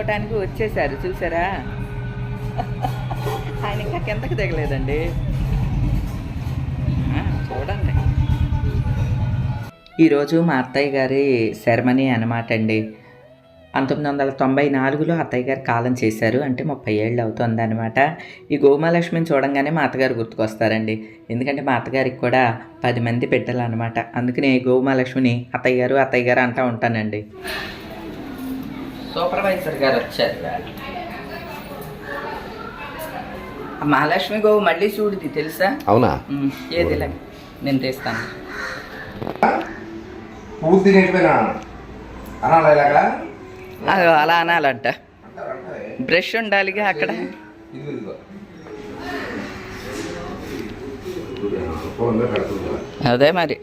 కొడుకుని వచ్చేసారు చూసారా? ఆయన ఇంకా కిందకి దిగలేదండి. చూడండి. ఈరోజు మా అత్తయ్య గారి సెరమనీ అనమాట అండి పంతొమ్మిది వందల తొంభై నాలుగులో అత్తయ్య గారు కాలం చేశారు అంటే ముప్పై ఏళ్ళు అవుతుంది అనమాట ఈ గోమాలక్ష్మిని చూడంగానే మా అత్తగారు గుర్తుకొస్తారండి. ఎందుకంటే మా అత్తగారికి కూడా పది మంది బిడ్డలు అనమాట అందుకనే గోమాలక్ష్మిని అత్తయ్య గారు అత్తయ్య గారు అంటూ ఉంటానండి. సూపర్వైజర్ గారు వచ్చారు మహాలక్ష్మి గోవు మళ్ళీ చూడుది తెలుసా? అవునా? ఏది నేను తెస్తాను. అలా అనాలంట. బ్రష్ ఉండాలిగా అక్కడ? అదే మరి.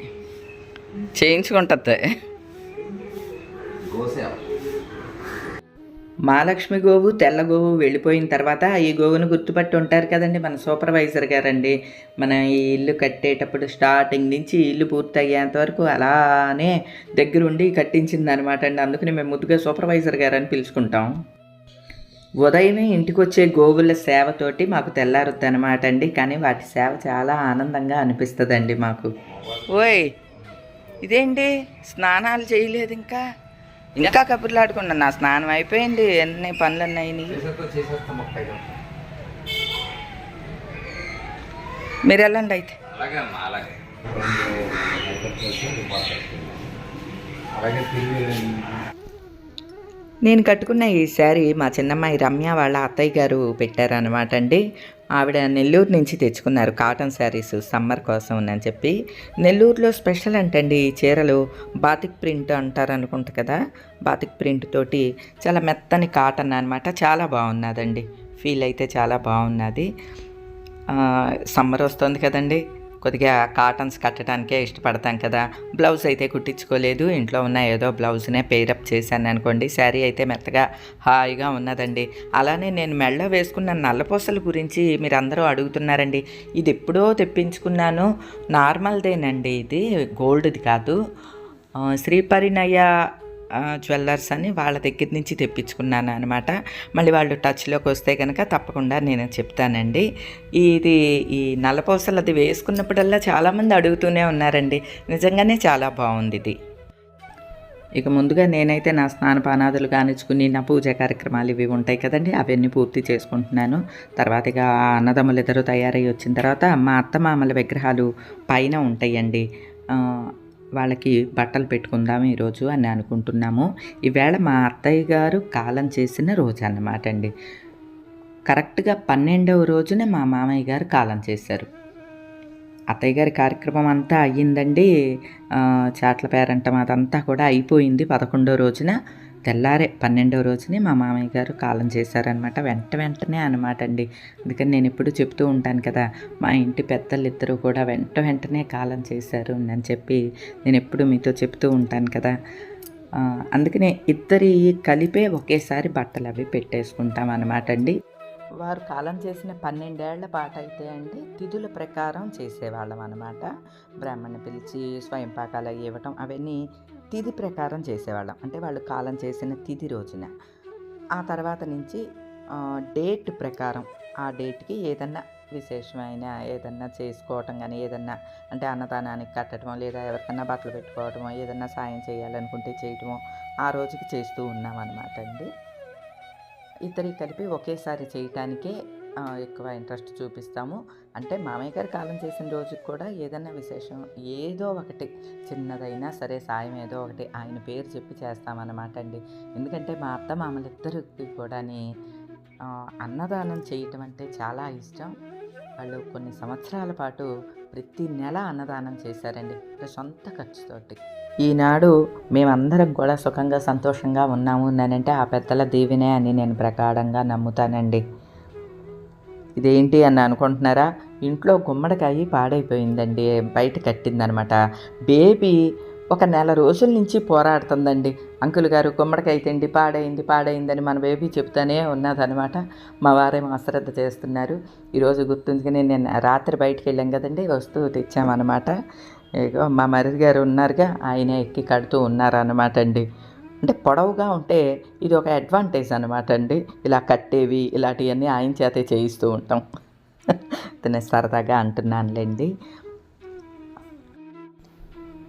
చేయించుకుంటుంది. గోసేవ. మహాలక్ష్మి గోవు తెల్ల గోవు వెళ్ళిపోయిన తర్వాత ఈ గోవును గుర్తుపట్టి ఉంటారు కదండి మన సూపర్వైజర్ గారండి. మన ఈ ఇల్లు కట్టేటప్పుడు స్టార్టింగ్ నుంచి ఇల్లు పూర్తయ్యేంత వరకు అలానే దగ్గరుండి కట్టించింది అనమాట అండి. అందుకని మేము ముద్దుగా సూపర్వైజర్ గారు అని పిలుచుకుంటాం. ఉదయమే ఇంటికి వచ్చే గోవుల సేవతోటి మాకు తెల్లారుద్ది అనమాట అండి. కానీ వాటి సేవ చాలా ఆనందంగా అనిపిస్తుందండి మాకు. ఓయ్ ఇదేంటి? స్నానాలు చేయలేదు ఇంకా ఇంకా కబుర్లు ఆడుకున్నాను నా స్నానం అయిపోయింది. ఎన్ని పనులు ఉన్నాయి. మీరు వెళ్ళండి అయితే. నేను కట్టుకున్న ఈ శారీ మా చిన్నమ్మాయి రమ్య వాళ్ళ అత్తయ్య గారు పెట్టారనమాట అండి. ఆవిడ నెల్లూరు నుంచి తెచ్చుకున్నారు కాటన్ శారీస్ సమ్మర్ కోసం అని చెప్పి. నెల్లూరులో స్పెషల్ అంటండి ఈ చీరలు? బాతిక్ ప్రింట్ అంటారు అనుకుంటా కదా? బాతిక్ ప్రింట్ తోటి చాలా మెత్తని కాటన్ అనమాట చాలా బాగున్నదండి. ఫీల్ అయితే చాలా బాగున్నది. సమ్మర్ వస్తుంది కదండి. కొద్దిగా కాటన్స్ కట్టడానికే ఇష్టపడతాం కదా. బ్లౌజ్ అయితే కుట్టించుకోలేదు. ఇంట్లో ఉన్న ఏదో బ్లౌజ్నే పేరప్ చేశాను అనుకోండి. శారీ అయితే మెత్తగా హాయిగా ఉన్నదండి. అలానే నేను మెళ్ళ వేసుకున్న నల్లపూసల గురించి మీరు అందరూ అడుగుతున్నారండి. ఇది ఎప్పుడో తెప్పించుకున్నాను. నార్మల్దేనండి. ఇది గోల్డ్ది కాదు. ఆ, శ్రీ జ్యువెల్లర్స్ అని వాళ్ళ దగ్గర నుంచి తెప్పించుకున్నాను అనమాట మళ్ళీ వాళ్ళు టచ్లోకి వస్తే కనుక తప్పకుండా నేను చెప్తానండి. ఇది ఈ నల్లపూసలు అది వేసుకున్నప్పుడల్లా చాలామంది అడుగుతూనే ఉన్నారండి. నిజంగానే చాలా బాగుంది ఇది. ఇక ముందుగా నేనైతే నా స్నానపానాదులు కానిచ్చుకుని నా పూజ కార్యక్రమాలు ఇవి ఉంటాయి కదండి అవన్నీ పూర్తి చేసుకుంటున్నాను. తర్వాత ఇక అన్నదమ్ములు ఇద్దరు తయారై వచ్చిన తర్వాత మా అత్తమామల విగ్రహాలు పైన ఉంటాయండి. వాళ్ళకి బట్టలు పెట్టుకుందాం ఈరోజు అని అనుకుంటున్నాము. ఈవేళ మా అత్తయ్య గారు కాలం చేసిన రోజు అన్నమాట అండి. కరెక్ట్గా పన్నెండవ రోజున మా మామయ్య గారు కాలం చేశారు. అత్తయ్య గారి కార్యక్రమం అంతా అయ్యిందండి. చాట్ల పేరంటం అదంతా కూడా అయిపోయింది పదకొండో రోజున. తెల్లారే పన్నెండవ రోజునే మా మామయ్య గారు కాలం చేశారనమాట వెంట వెంటనే అనమాట అండి. అందుకని నేను ఎప్పుడు చెప్తూ ఉంటాను కదా మా ఇంటి పెద్దలిద్దరూ కూడా వెంట వెంటనే కాలం చేశారు అని చెప్పి నేను ఎప్పుడు మీతో చెప్తూ ఉంటాను కదా. అందుకనే ఇద్దరి కలిపే ఒకేసారి బట్టలు అవి పెట్టేసుకుంటాం అనమాట అండి. వారు కాలం చేసిన పన్నెండేళ్ళ పాట అయితే అండి తిథుల ప్రకారం చేసేవాళ్ళం అనమాట బ్రాహ్మణ్ణి పిలిచి స్వయం పాకాలు ఇవ్వటం అవన్నీ తిథి ప్రకారం చేసేవాళ్ళం. అంటే వాళ్ళు కాలం చేసిన తిథి రోజున. ఆ తర్వాత నుంచి డేట్ ప్రకారం ఆ డేట్కి ఏదన్నా విశేషమైన ఏదన్నా చేసుకోవటం కానీ ఏదన్నా అంటే అన్నదానానికి కట్టడమో లేదా ఎవరికన్నా బట్టలు పెట్టుకోవటమో ఏదన్నా సాయం చేయాలనుకుంటే చేయటమో ఆ రోజుకి చేస్తూ ఉన్నాం అనమాట అండి. ఇద్దరి కలిపి ఒకేసారి చేయటానికే ఎక్కువ ఇంట్రెస్ట్ చూపిస్తాము. అంటే మామయ్య గారు కాలం చేసిన రోజుకి కూడా ఏదైనా విశేషం ఏదో ఒకటి చిన్నదైనా సరే సాయం ఏదో ఒకటి ఆయన పేరు చెప్పి చేస్తామన్నమాట అండి. ఎందుకంటే మా అత్త మామలిద్దరికి కూడాని అన్నదానం చేయటం అంటే చాలా ఇష్టం. వాళ్ళు కొన్ని సంవత్సరాల పాటు ప్రతి నెల అన్నదానం చేశారండి సొంత ఖర్చుతోటి. ఈనాడు మేమందరం కూడా సుఖంగా సంతోషంగా ఉన్నాము అంటే ఆ పెద్దల దీవినే అని నేను ప్రగాఢంగా నమ్ముతానండి. ఇదేంటి అని అనుకుంటున్నారా? ఇంట్లో గుమ్మడికాయ పాడైపోయిందండి బయట కట్టిందనమాట. బేబీ ఒక నెల రోజుల నుంచి పోరాడుతుందండి. అంకుల్ గారు గుమ్మడికాయ తిండి పాడైంది పాడైందని మన బేబీ చెప్తానే ఉన్నదనమాట. మా వారేమో అశ్రద్ధ చేస్తున్నారు. ఈరోజు గుర్తుంచుకుని నేను రాత్రి బయటికి వెళ్ళాం కదండి వస్తూ తెచ్చామన్నమాట ఇగో మా మరిది గారు ఉన్నారుగా ఆయన ఎక్కి కడుతూ ఉన్నారన్నమాట అండి. అంటే పొడవుగా ఉంటే ఇది ఒక అడ్వాంటేజ్ అనమాట అండి. ఇలా కట్టేవి ఇలాంటివన్నీ ఆయన చేతే చేయిస్తూ ఉంటాం. నేను సరదాగా అంటున్నానులేండి.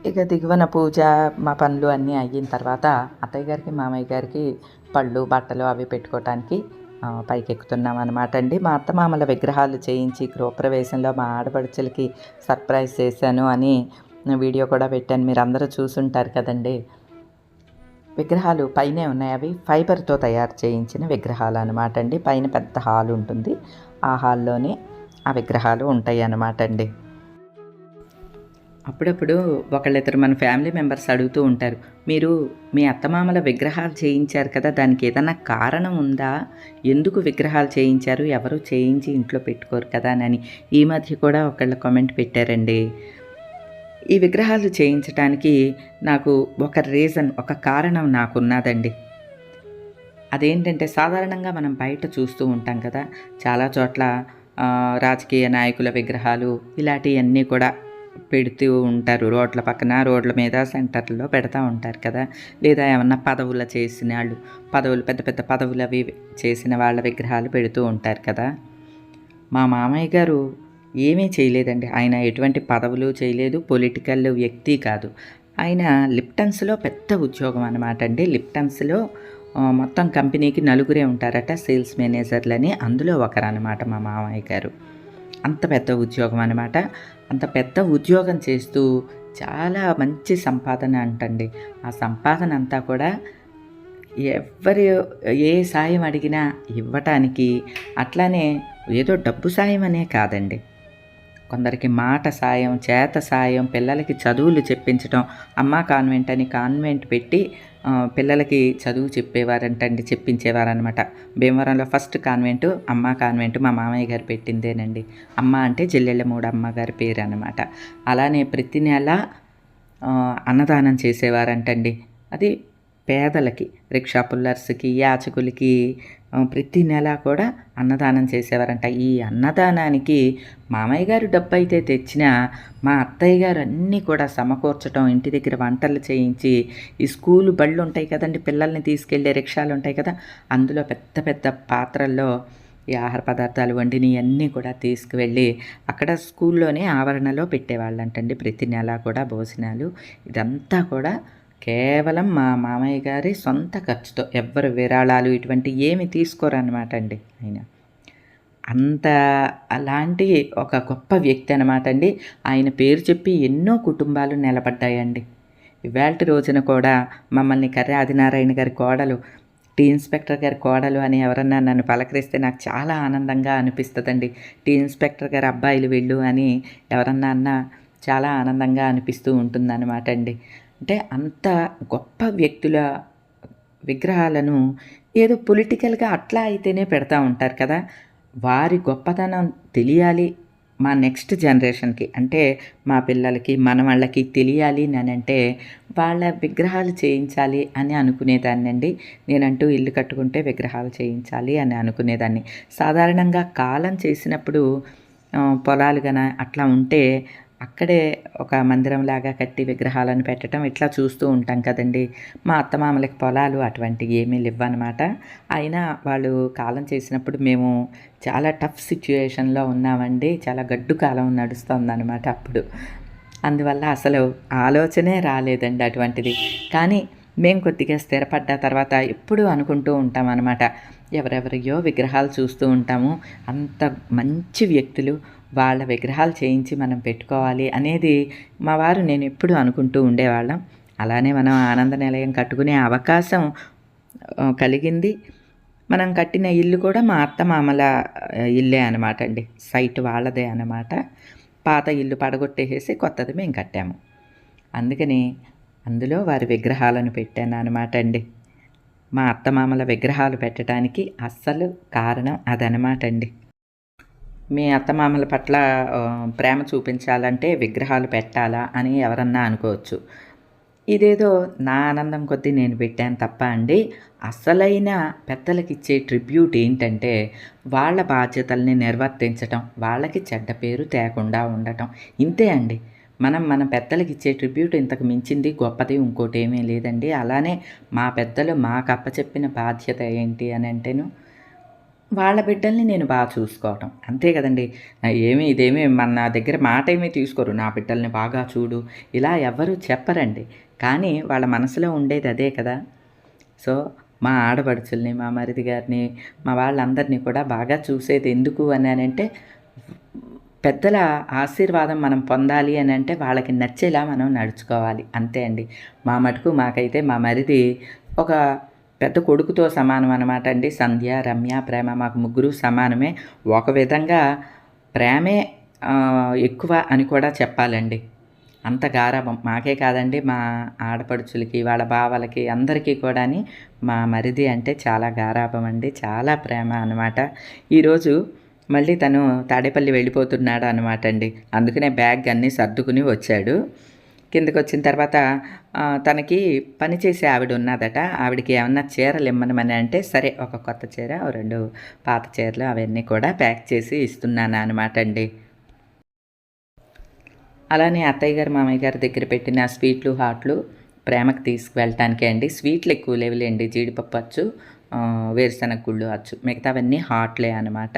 ఇక దిగువన పూజ మా పనులు అన్నీ అయిన తర్వాత అత్తయ్య గారికి మామయ్య గారికి పళ్ళు బట్టలు అవి పెట్టుకోవటానికి పైకి ఎక్కుతున్నాం అనమాట అండి మా అత్తమామల విగ్రహాలు చేయించి గృహప్రవేశంలో మా ఆడపడుచులకి సర్ప్రైజ్ చేశాను అని వీడియో కూడా పెట్టాను. మీరు అందరూ చూసుంటారు కదండి. విగ్రహాలు పైనే ఉన్నాయి. అవి ఫైబర్తో తయారు చేయించిన విగ్రహాలు అనమాట అండి పైన పెద్ద హాల్ ఉంటుంది ఆ హాల్లోనే ఆ విగ్రహాలు ఉంటాయి అన్నమాట అండి అప్పుడప్పుడు ఒకళ్ళిద్దరు మన ఫ్యామిలీ మెంబర్స్ అడుగుతూ ఉంటారు మీరు మీ అత్తమామల విగ్రహాలు చేయించారు కదా దానికి ఏదైనా కారణం ఉందా? ఎందుకు విగ్రహాలు చేయించారు? ఎవరు చేయించి ఇంట్లో పెట్టుకోరు కదా అని ఈ మధ్య కూడా ఒకళ్ళు కామెంట్ పెట్టారండి. ఈ విగ్రహాలు చేయించడానికి నాకు ఒక రీజన్ ఒక కారణం నాకున్నదండి. అదేంటంటే సాధారణంగా మనం బయట చూస్తూ ఉంటాం కదా చాలా చోట్ల రాజకీయ నాయకుల విగ్రహాలు ఇలాంటివన్నీ కూడా పెడుతూ ఉంటారు. రోడ్ల పక్కన రోడ్ల మీద సెంటర్లో పెడతా ఉంటారు కదా. లేదా ఏమన్నా పదవుల చేసిన వాళ్ళు పదవులు పెద్ద పెద్ద పదవులు అవి చేసిన వాళ్ళ విగ్రహాలు పెడుతూ ఉంటారు కదా. మా మామయ్య గారు ఏమీ చేయలేదండి. ఆయన ఎటువంటి పదవులు చేయలేదు. పొలిటికల్ వ్యక్తి కాదు. ఆయన లిప్టన్స్లో పెద్ద ఉద్యోగం అనమాట అండి. లిప్టన్స్లో మొత్తం కంపెనీకి నలుగురే ఉంటారట సేల్స్ మేనేజర్లని. అందులో ఒకరు అనమాట మా మామయ్య గారు. అంత పెద్ద ఉద్యోగం అనమాట అంత పెద్ద ఉద్యోగం చేస్తూ చాలా మంచి సంపాదన అంటండి. ఆ సంపాదన అంతా కూడా ఎవరు ఏ సాయం అడిగినా ఇవ్వటానికి అట్లానే ఏదో డబ్బు సాయం అనే కాదండి. కొందరికి మాట సాయం చేత సాయం పిల్లలకి చదువులు చెప్పించడం అమ్మ కాన్వెంట్ అని కాన్వెంట్ పెట్టి పిల్లలకి చదువు చెప్పేవారంటండి చెప్పించేవారనమాట భీమవరంలో ఫస్ట్ కాన్వెంట్ అమ్మ కాన్వెంట్ మా మామయ్య గారు పెట్టిందేనండి. అమ్మ అంటే జల్లెళ్ళ మూడు అమ్మగారి పేరు అనమాట అలానే ప్రతి నెల అన్నదానం చేసేవారంటండి. అది పేదలకి రిక్షా పుల్లర్స్కి యాచకులకి ప్రతి నెల కూడా అన్నదానం చేసేవారంట. ఈ అన్నదానానికి మామయ్య గారు డబ్బు అయితే తెచ్చినా మా అత్తయ్య గారు అన్నీ కూడా సమకూర్చడం ఇంటి దగ్గర వంటలు చేయించి ఈ స్కూలు బళ్ళు ఉంటాయి కదండి పిల్లల్ని తీసుకెళ్ళే రిక్షాలు ఉంటాయి కదా అందులో పెద్ద పెద్ద పాత్రల్లో ఈ ఆహార పదార్థాలు వండిని అన్నీ కూడా తీసుకువెళ్ళి అక్కడ స్కూల్లోనే ఆవరణలో పెట్టేవాళ్ళంటండి. ప్రతి నెల కూడా భోజనాలు ఇదంతా కూడా కేవలం మా మామయ్య గారి సొంత ఖర్చుతో ఎవ్వరు విరాళాలు ఇటువంటి ఏమి తీసుకోరన్నమాట అండి ఆయన. అంత అలాంటి ఒక గొప్ప వ్యక్తి అనమాట అండి. ఆయన పేరు చెప్పి ఎన్నో కుటుంబాలు నిలబడ్డాయండి. ఇవాళ రోజున కూడా మమ్మల్ని కర్ర ఆదినారాయణ గారి కోడలు టీ ఇన్స్పెక్టర్ గారి కోడలు అని ఎవరన్నా నన్ను పలకరిస్తే నాకు చాలా ఆనందంగా అనిపిస్తుందండి. టీ ఇన్స్పెక్టర్ గారి అబ్బాయిలు వీళ్ళు అని ఎవరన్నా అన్నా చాలా ఆనందంగా అనిపిస్తూ ఉంటుందన్నమాట అండి. అంటే అంత గొప్ప వ్యక్తుల విగ్రహాలను ఏదో పొలిటికల్గా అట్లా అయితేనే పెడతా ఉంటారు కదా. వారి గొప్పతనం తెలియాలి మా నెక్స్ట్ జనరేషన్కి. అంటే మా పిల్లలకి మన వాళ్ళకి తెలియాలి అని అంటే వాళ్ళ విగ్రహాలు చేయించాలి అని అనుకునేదాన్ని అండి నేనంటూ ఇల్లు కట్టుకుంటే విగ్రహాలు చేయించాలి అని అనుకునేదాన్ని. సాధారణంగా కాలం చేసినప్పుడు పొలాలు గన అట్లా ఉంటే అక్కడే ఒక మందిరంలాగా కట్టి విగ్రహాలను పెట్టడం ఇట్లా చూస్తూ ఉంటాం కదండి. మా అత్తమామలకి పొలాలు అటువంటివి ఏమీ లేవన్నమాట. అయినా వాళ్ళు కాలం చేసినప్పుడు మేము చాలా టఫ్ సిచ్యుయేషన్లో ఉన్నామండి. చాలా గడ్డు కాలం నడుస్తుందన్నమాట అప్పుడు. అందువల్ల అసలు ఆలోచనే రాలేదండి అటువంటిది. కానీ మేము కొద్దిగా స్థిరపడ్డ తర్వాత ఎప్పుడూ అనుకుంటూ ఉంటాం అనమాట ఎవరెవరియో విగ్రహాలు చూస్తూ ఉంటాము. అంత మంచి వ్యక్తులు వాళ్ళ విగ్రహాలు చేయించి మనం పెట్టుకోవాలి అనేది మా వారు నేను ఎప్పుడూ అనుకుంటూ ఉండేవాళ్ళం. అలానే మనం ఆనంద నిలయం కట్టుకునే అవకాశం కలిగింది. మనం కట్టిన ఇల్లు కూడా మా అత్త మామల ఇల్లే అనమాట అండి. సైట్ వాళ్ళదే అనమాట పాత ఇల్లు పడగొట్టేసేసి కొత్తది మేము కట్టాము. అందుకని అందులో వారి విగ్రహాలను పెట్టాను అనమాట అండి. మా అత్తమామల విగ్రహాలు పెట్టడానికి అస్సలు కారణం అదనమాట అండి. మీ అత్తమామల పట్ల ప్రేమ చూపించాలంటే విగ్రహాలు పెట్టాలా అని ఎవరన్నా అనుకోవచ్చు. ఇదేదో నా ఆనందం కొద్దీ నేను పెట్టాను తప్ప అండి. అసలైన పెద్దలకు ఇచ్చే ట్రిబ్యూట్ ఏంటంటే వాళ్ళ బాధ్యతల్ని నిర్వర్తించటం వాళ్ళకి చెడ్డ పేరు తేకుండా ఉండటం. ఇంతే అండి. మనం మన పెద్దలకి ఇచ్చే ట్రిబ్యూట్ ఇంతకు మించింది గొప్పది ఇంకోటి ఏమీ లేదండి. అలానే మా పెద్దలు మాకు అప్పచెప్పిన బాధ్యత ఏంటి అని అంటేను వాళ్ళ బిడ్డల్ని నేను బాగా చూసుకోవటం. అంతే కదండి. ఏమి ఇదేమి మన నా దగ్గర మాట ఏమీ తీసుకోరు. నా బిడ్డల్ని బాగా చూడు. ఇలా ఎవరు చెప్పరండి. కానీ వాళ్ళ మనసులో ఉండేది అదే కదా. సో మా ఆడపడుచుల్ని మా మరిది గారిని మా వాళ్ళందరినీ కూడా బాగా చూసేది ఎందుకు అని అంటే పెద్దల ఆశీర్వాదం మనం పొందాలి అని అంటే వాళ్ళకి నచ్చేలా మనం నడుచుకోవాలి. అంతే అండి. మా మటుకు మాకైతే మా మరిది ఒక పెద్ద కొడుకుతో సమానం అనమాట అండి. సంధ్య రమ్య ప్రేమ మాకు ముగ్గురు సమానమే. ఒక విధంగా ప్రేమే ఎక్కువ అని కూడా చెప్పాలండి. అంత గారాభం. మాకే కాదండి మా ఆడపడుచులకి వాళ్ళ బావలకి అందరికీ కూడాని మా మరిది అంటే చాలా గారాభం అండి. చాలా ప్రేమ అనమాట ఈరోజు మళ్ళీ తను తాడేపల్లి వెళ్ళిపోతున్నాడు అనమాట అండి. అందుకనే బ్యాగ్ అన్నీ సర్దుకుని వచ్చాడు. కిందకు వచ్చిన తర్వాత తనకి పని చేసే ఆవిడ ఉన్నదట ఆవిడకి ఏమన్నా చీరలు ఇమ్మనమని అంటే సరే ఒక కొత్త చీర ఓ రెండు పాత చీరలు అవన్నీ కూడా ప్యాక్ చేసి ఇస్తున్నాను అనమాట అండి. అలానే అత్తయ్య గారు మామయ్య గారి దగ్గర పెట్టిన స్వీట్లు హాట్లు ప్రేమకు తీసుకువెళ్ళటానికే అండి. స్వీట్లు ఎక్కువ లేవులేండి జీడిపప్పు అచ్చు వేరుశనగ గుళ్ళు అచ్చు. మిగతావన్నీ హాట్లే అనమాట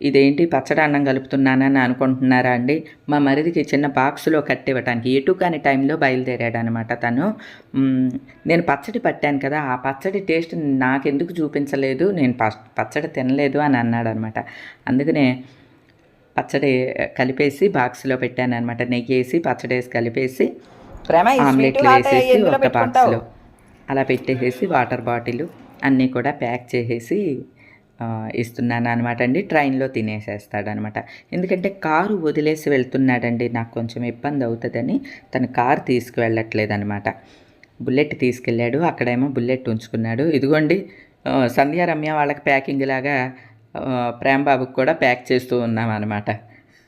ఇదేంటి? పచ్చడి అన్నం కలుపుతున్నానని అనుకుంటున్నారా అండి? మా మరిదికి చిన్న బాక్స్లో కట్టివ్వటానికి ఎటు కాని టైంలో బయలుదేరాడు అనమాట తను నేను పచ్చడి పట్టాను కదా ఆ పచ్చడి టేస్ట్ నాకెందుకు చూపించలేదు? నేను పచ్చడి తినలేదు అని అన్నాడు అనమాట అందుకనే పచ్చడి కలిపేసి బాక్స్లో పెట్టాను అనమాట నెయ్యి వేసి పచ్చడి వేసి కలిపేసి ఆమ్లెట్లు వేసేసి ఒక బాక్స్లో. అలా పెట్టేసేసి వాటర్ బాటిల్ అన్నీ కూడా ప్యాక్ చేసేసి ఇస్తున్నాను అనమాట అండి. ట్రైన్లో తినేసేస్తాడనమాట ఎందుకంటే కారు వదిలేసి వెళ్తున్నాడండి. నాకు కొంచెం ఇబ్బంది అవుతుందని తను కారు తీసుకువెళ్ళట్లేదనమాట బుల్లెట్ తీసుకెళ్ళాడు. అక్కడేమో బుల్లెట్ ఉంచుకున్నాడు. ఇదిగోండి సంధ్యారమ్య రమ్య వాళ్ళకి ప్యాకింగ్ లాగా ప్రేమబాబుకి ప్రేమ్ బాబుకి కూడా ప్యాక్ చేస్తూ ఉన్నాం అనమాట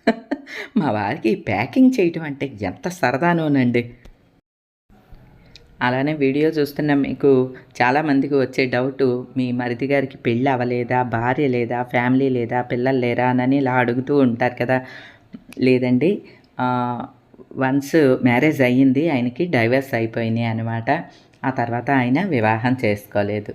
మా వారికి ప్యాకింగ్ చేయటం అంటే ఎంత సరదానోనండి. అలానే వీడియో చూస్తున్న మీకు చాలామందికి వచ్చే డౌట్ మీ మరిది గారికి పెళ్ళి అవ్వలేదా భార్య లేదా ఫ్యామిలీ లేదా పిల్లలు లేరా అని ఇలా అడుగుతూ ఉంటారు కదా. లేదండి వన్స్ మ్యారేజ్ అయ్యింది ఆయనకి డైవర్స్ అయిపోయినాయి అనమాట ఆ తర్వాత ఆయన వివాహం చేసుకోలేదు.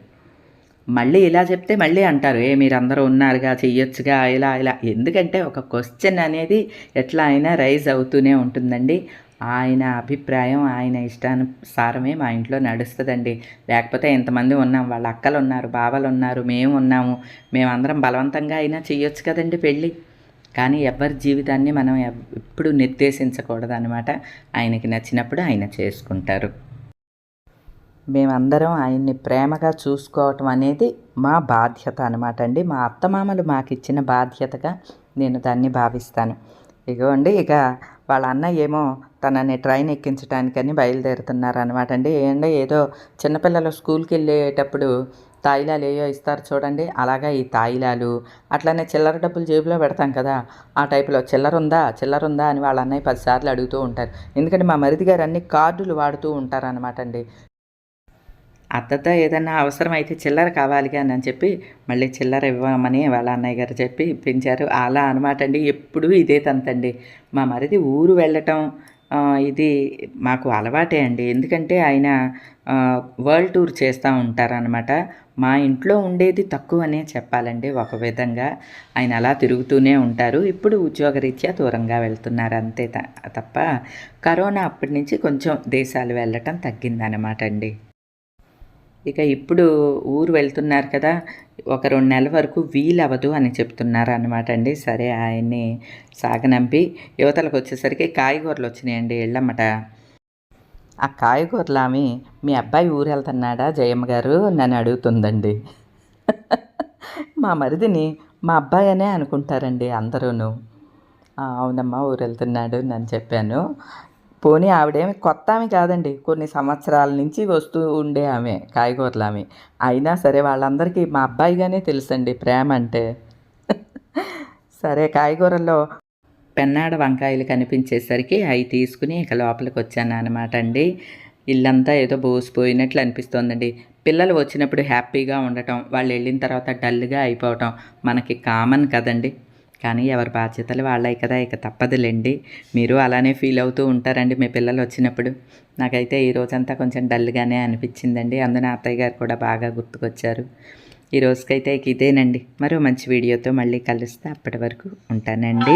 మళ్ళీ ఇలా చెప్తే మళ్ళీ అంటారు ఏ మీరందరూ ఉన్నారుగా చెయ్యొచ్చుగా ఇలా ఇలా. ఎందుకంటే ఒక క్వశ్చన్ అనేది ఎట్లా అయినా రైజ్ అవుతూనే ఉంటుందండి. ఆయన అభిప్రాయం ఆయన ఇష్టానుసారమే మా ఇంట్లో నడుస్తుందండి. లేకపోతే ఎంతమంది ఉన్నాం వాళ్ళ అక్కలు ఉన్నారు బావలు ఉన్నారు మేము ఉన్నాము. మేమందరం బలవంతంగా అయినా చేయొచ్చు కదండి పెళ్ళి. కానీ ఎవరి జీవితాన్ని మనం ఎవ్- ఎప్పుడు నిర్దేశించకూడదు అనమాట ఆయనకి నచ్చినప్పుడు ఆయన చేసుకుంటారు. మేమందరం ఆయన్ని ప్రేమగా చూసుకోవటం అనేది మా బాధ్యత అనమాట అండి. మా అత్తమామలు మాకు ఇచ్చిన బాధ్యతగా నేను దాన్ని భావిస్తాను. ఇగోండి ఇక వాళ్ళ అన్నయ్య ఏమో తనని ట్రైన్ ఎక్కించడానికని బయలుదేరుతున్నారు అనమాట అండి. ఏంటో ఏదో చిన్నపిల్లలు స్కూల్కి వెళ్ళేటప్పుడు తాయిలాలు ఏయో ఇస్తారు చూడండి. అలాగా ఈ తాయిలాలు అట్లనే చిల్లర డబ్బులు జేబులో పెడతాం కదా. ఆ టైపులో చిల్లర ఉందా? చిల్లర ఉందా? అని వాళ్ళ అన్నయ్య పదిసార్లు అడుగుతూ ఉంటారు. ఎందుకంటే మా మరిది గారు అన్ని కార్డులు వాడుతూ ఉంటారు అనమాట అండి. అత్తతో ఏదన్నా అవసరం అయితే చిల్లర కావాలి కానీ అని చెప్పి మళ్ళీ చిల్లర ఇవ్వమని వాళ్ళ అన్నయ్య గారు చెప్పి ఇప్పించారు. అలా అనమాట అండి. ఎప్పుడూ ఇదే తంతండి మా మరిది ఊరు వెళ్ళటం ఇది మాకు అలవాటే అండి. ఎందుకంటే ఆయన వరల్డ్ టూర్ చేస్తూ ఉంటారనమాట మా ఇంట్లో ఉండేది తక్కువనే చెప్పాలండి. ఒక విధంగా ఆయన అలా తిరుగుతూనే ఉంటారు. ఇప్పుడు ఉద్యోగరీత్యా దూరంగా వెళ్తున్నారు అంతే త- తప్ప కరోనా అప్పటి నుంచి కొంచెం దేశాలు వెళ్ళటం తగ్గిందనమాట అండి. ఇక ఇప్పుడు ఊరు వెళ్తున్నారు కదా ఒక రెండు నెలల వరకు వీలవ్వదు అని చెప్తున్నారు అనమాట అండి. సరే ఆయన్ని సాగనంపి యువతలకు వచ్చేసరికి కాయగూరలు వచ్చినాయండి వెళ్ళమ్మట. ఆ కాయగూరలు ఆమె మీ అబ్బాయి ఊరు వెళ్తున్నాడా జయమ్మ గారు నన్ను అడుగుతుందండి. మా మరిదిని మా అబ్బాయి అనే అనుకుంటారండి అందరూను. అవునమ్మా ఊరు వెళ్తున్నాడు అని చెప్పాను. పోనీ ఆవిడేమి కొత్త ఆమె కాదండి. కొన్ని సంవత్సరాల నుంచి వస్తూ ఉండే ఆమె కాయగూరలు ఆమె. అయినా సరే వాళ్ళందరికీ మా అబ్బాయిగానే తెలుసండి ప్రేమ అంటే. సరే కాయగూరల్లో పెన్నాడ వంకాయలు కనిపించేసరికి అవి తీసుకుని ఇక లోపలికి వచ్చాను అనమాట అండి. ఇల్లంతా ఏదో బోసిపోయినట్లు అనిపిస్తోందండి. పిల్లలు వచ్చినప్పుడు హ్యాపీగా ఉండటం వాళ్ళు వెళ్ళిన తర్వాత డల్గా అయిపోవటం మనకి కామన్ కదండి. కానీ ఎవరి బాధ్యతలు వాళ్ళే కదా ఇక తప్పదులేండి. మీరు అలానే ఫీల్ అవుతూ ఉంటారండి మీ పిల్లలు వచ్చినప్పుడు. నాకైతే ఈ రోజంతా కొంచెం డల్గానే అనిపించిందండి. అందున అత్తయ్య గారు కూడా బాగా గుర్తుకొచ్చారు. ఈ రోజుకైతే ఇక ఇదేనండి. మరో మంచి వీడియోతో మళ్ళీ కలుస్తే. అప్పటి వరకు ఉంటానండి.